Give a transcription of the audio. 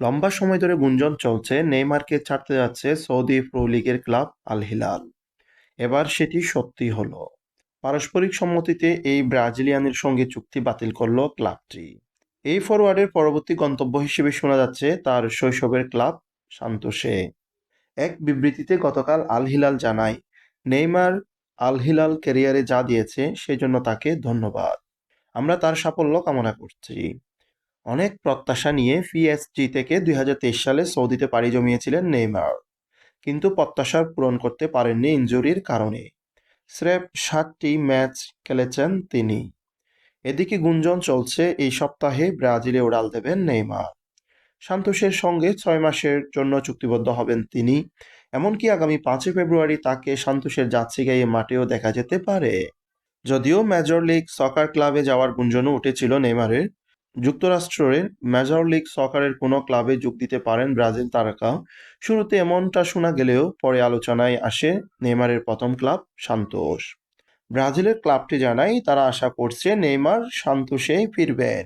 লম্বা সময় ধরে গুঞ্জন চলছে। নেইমারকে ছাড়তে যাচ্ছে সৌদি প্রো লিগের ক্লাব আল হিলাল। এবার সেটি সত্যি হলো। পারস্পরিক সম্মতিতে এই ব্রাজিলিয়ানের সঙ্গে চুক্তি বাতিল করল ক্লাবটি। এই ফরওয়ার্ডের পরবর্তী গন্তব্য হিসেবে শোনা যাচ্ছে তার শৈশবের ক্লাব সান্তোসে। এক বিবৃতিতে গতকাল আল হিলাল জানায়, নেইমার আল হিলাল ক্যারিয়ারে যা দিয়েছে, সেজন্য তাকে ধন্যবাদ। আমরা তার সাফল্য কামনা করছি। অনেক প্রত্যাশা নিয়ে পিএসজি থেকে দু হাজার তেইশ সালে সৌদিতে পাড়ি জমিয়েছিলেন নেইমার। কিন্তু প্রত্যাশার পূরণ করতে পারেননি ইনজুরির কারণে। স্রেফ সাতটি ম্যাচ খেলেছেন তিনি। এদিকে গুঞ্জন চলছে এই সপ্তাহে ব্রাজিলে উড়াল দেবেন নেইমার। সান্তোসের সঙ্গে ছয় মাসের জন্য চুক্তিবদ্ধ হবেন তিনি। এমনকি আগামী পাঁচই ফেব্রুয়ারি তাকে সান্তোসের যাত্রী গাইয়ে মাঠেও দেখা যেতে পারে। যদিও মেজর লিগ সকার ক্লাবে যাওয়ার গুঞ্জনও উঠেছিল নেইমারের। যুক্তরাষ্ট্রের মেজর লিগ সকারের কোনো ক্লাবে যোগ দিতে পারেন ব্রাজিল তারকা। শুরুতে এমনটা শোনা গেলেও পরে আলোচনায় আসে নেইমারের প্রথম ক্লাব সান্তোষ। ব্রাজিলের ক্লাবটি জানাই তারা আশা করছে নেইমার সান্তোষেই ফিরবেন।